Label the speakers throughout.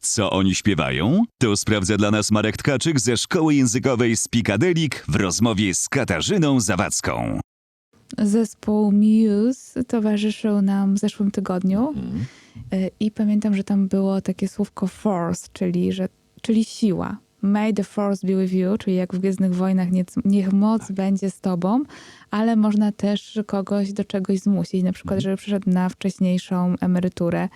Speaker 1: Co oni śpiewają? To sprawdza dla nas Marek Tkaczyk ze Szkoły Językowej Spikadelik w rozmowie z Katarzyną Zawadzką.
Speaker 2: Zespół Muse towarzyszył nam w zeszłym tygodniu
Speaker 3: Mhm.
Speaker 2: y, i pamiętam, że tam było takie słówko force, czyli, że, czyli siła. May the force be with you, czyli jak w Gwiezdnych Wojnach, niech, niech moc
Speaker 3: Tak.
Speaker 2: będzie z tobą, ale można też kogoś do czegoś zmusić, na przykład,
Speaker 3: Mhm.
Speaker 2: żeby przyszedł na wcześniejszą emeryturę.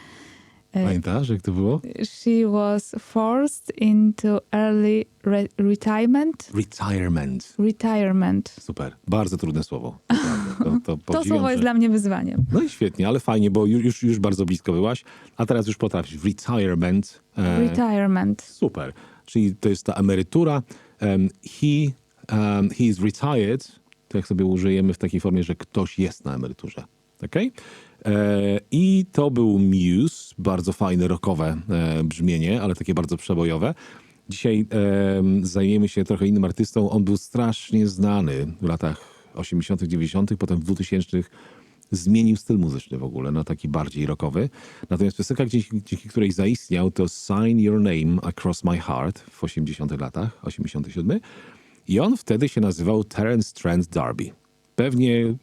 Speaker 3: Pamiętasz, jak to było?
Speaker 2: She was forced into early re- retirement.
Speaker 3: Retirement.
Speaker 2: Retirement.
Speaker 3: Super. Bardzo trudne słowo. To, to,
Speaker 2: To słowo jest
Speaker 3: że-
Speaker 2: dla mnie wyzwaniem.
Speaker 3: No i świetnie, ale fajnie, bo ju- już, już bardzo blisko byłaś, a teraz już potrafisz. Retirement. E,
Speaker 2: Retirement.
Speaker 3: super. Czyli to jest ta emerytura. Um, he, um, he is retired. To jak sobie użyjemy w takiej formie, że ktoś jest na emeryturze. Okay? E, I to był Muse, bardzo fajne, rockowe e, brzmienie, ale takie bardzo przebojowe. Dzisiaj e, zajmiemy się trochę innym artystą. On był strasznie znany w latach 80., 90., potem w 2000 zmienił styl muzyczny w ogóle na taki bardziej rockowy. Natomiast piosenka, dzięki, dzięki której zaistniał, to Sign Your Name Across My Heart w 80 latach, 87. I on wtedy się nazywał Terence Trent D'Arby. Pewnie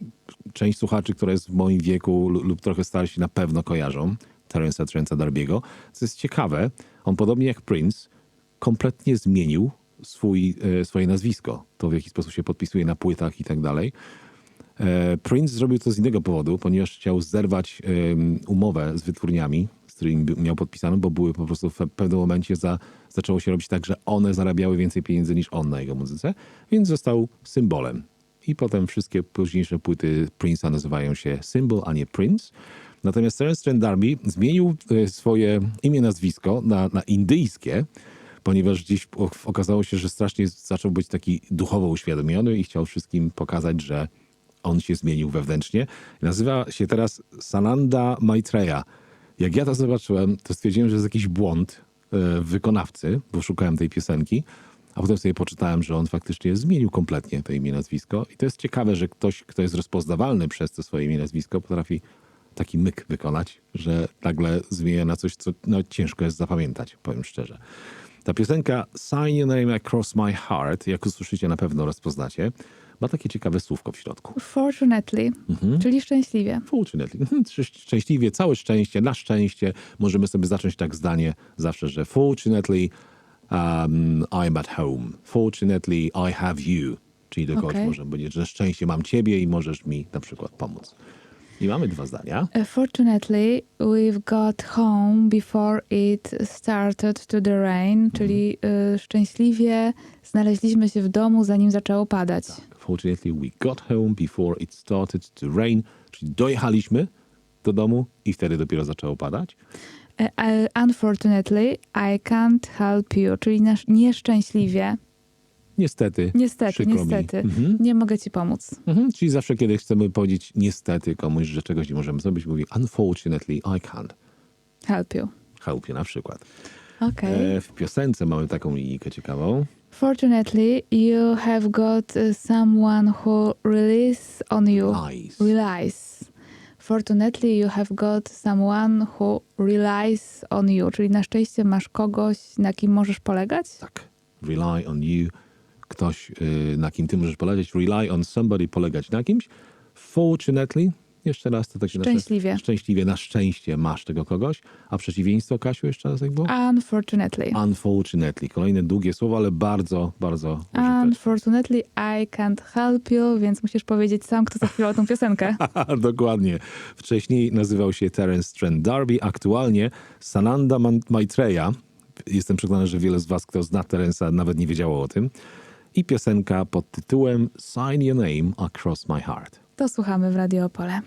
Speaker 3: część słuchaczy, która jest w moim wieku lu- lub trochę starsi, na pewno kojarzą Terence'a Trenta D'Arbiego. Co jest ciekawe, on podobnie jak Prince kompletnie zmienił swój, e, swoje nazwisko. To w jaki sposób się podpisuje na płytach i tak dalej. E, Prince zrobił to z innego powodu, ponieważ chciał zerwać umowę z wytwórniami, z którymi miał podpisaną, bo były po prostu w pewnym momencie za, zaczęło się robić tak, że one zarabiały więcej pieniędzy niż on na jego muzyce, więc został symbolem. I potem wszystkie późniejsze płyty Prince'a nazywają się Symbol, a nie Prince. Natomiast Terence Trent D'Arby zmienił e, swoje imię, nazwisko na, na indyjskie, ponieważ gdzieś okazało się, że strasznie zaczął być taki duchowo uświadomiony i chciał wszystkim pokazać, że on się zmienił wewnętrznie. Nazywa się teraz Sananda Maitreya. Jak ja to zobaczyłem, to stwierdziłem, że jest jakiś błąd e, wykonawcy, bo szukałem tej piosenki, a potem sobie poczytałem, że on faktycznie zmienił kompletnie to imię, nazwisko. I to jest ciekawe, że ktoś, kto jest rozpoznawalny przez to swoje imię, nazwisko, potrafi taki myk wykonać, że nagle zmienia na coś, co no, ciężko jest zapamiętać, powiem szczerze. Ta piosenka Sign Your Name Across My Heart, jak usłyszycie na pewno rozpoznacie, ma takie ciekawe słówko w środku.
Speaker 2: Fortunately,
Speaker 3: Mhm.
Speaker 2: czyli szczęśliwie.
Speaker 3: Fortunately. Mhm, szcz- Szczęśliwie, całe szczęście, na szczęście. Możemy sobie zacząć tak zdanie zawsze, że fortunately um, I'm at home. Fortunately I have you. Czyli do kogoś
Speaker 2: Okej.
Speaker 3: możemy powiedzieć, że szczęście mam ciebie i możesz mi na przykład pomóc. I mamy dwa zdania.
Speaker 2: Uh, Fortunately, we've got home before it started to the rain, czyli y, szczęśliwie znaleźliśmy się w domu, zanim zaczęło padać.
Speaker 3: Fortunately we got home before it started to rain. Czyli dojechaliśmy do domu i wtedy dopiero zaczęło padać.
Speaker 2: E, e, Unfortunately, I can't help you, czyli nasz nieszczęśliwie.
Speaker 3: Niestety.
Speaker 2: Niestety, niestety.
Speaker 3: Mhm.
Speaker 2: Nie mogę ci pomóc.
Speaker 3: Mhm, czyli zawsze, kiedy chcemy powiedzieć niestety komuś, że czegoś nie możemy zrobić, mówi unfortunately I can't
Speaker 2: Help you.
Speaker 3: help you na przykład.
Speaker 2: Okay.
Speaker 3: E, w piosence mamy taką linijkę ciekawą.
Speaker 2: Fortunately, you have got uh, someone who relies on you.
Speaker 3: Lies.
Speaker 2: Relies. Fortunately, you have got someone who relies on you. Czyli na szczęście masz kogoś, na kim możesz polegać?
Speaker 3: Tak. Rely on you. Ktoś, y, na kim ty możesz polegać. Rely on somebody, polegać na kimś. Fortunately, jeszcze raz to takie nasze-
Speaker 2: Szczęśliwie.
Speaker 3: szczęśliwie, na szczęście masz tego kogoś. A przeciwieństwo, Kasiu, jeszcze raz jak było?
Speaker 2: Unfortunately.
Speaker 3: Unfortunately. Kolejne długie słowo, ale bardzo, bardzo użyteczne.
Speaker 2: Unfortunately, I can't help you, więc musisz powiedzieć sam, kto zaśpiewał tą piosenkę.
Speaker 3: Dokładnie. Wcześniej nazywał się Terence Trent D'Arby, aktualnie Sananda Maitreya. Jestem przekonany, że wiele z was, kto zna Terence'a, nawet nie wiedziało o tym. I piosenka pod tytułem Sign Your Name Across My Heart.
Speaker 2: To słuchamy w Radio Opole.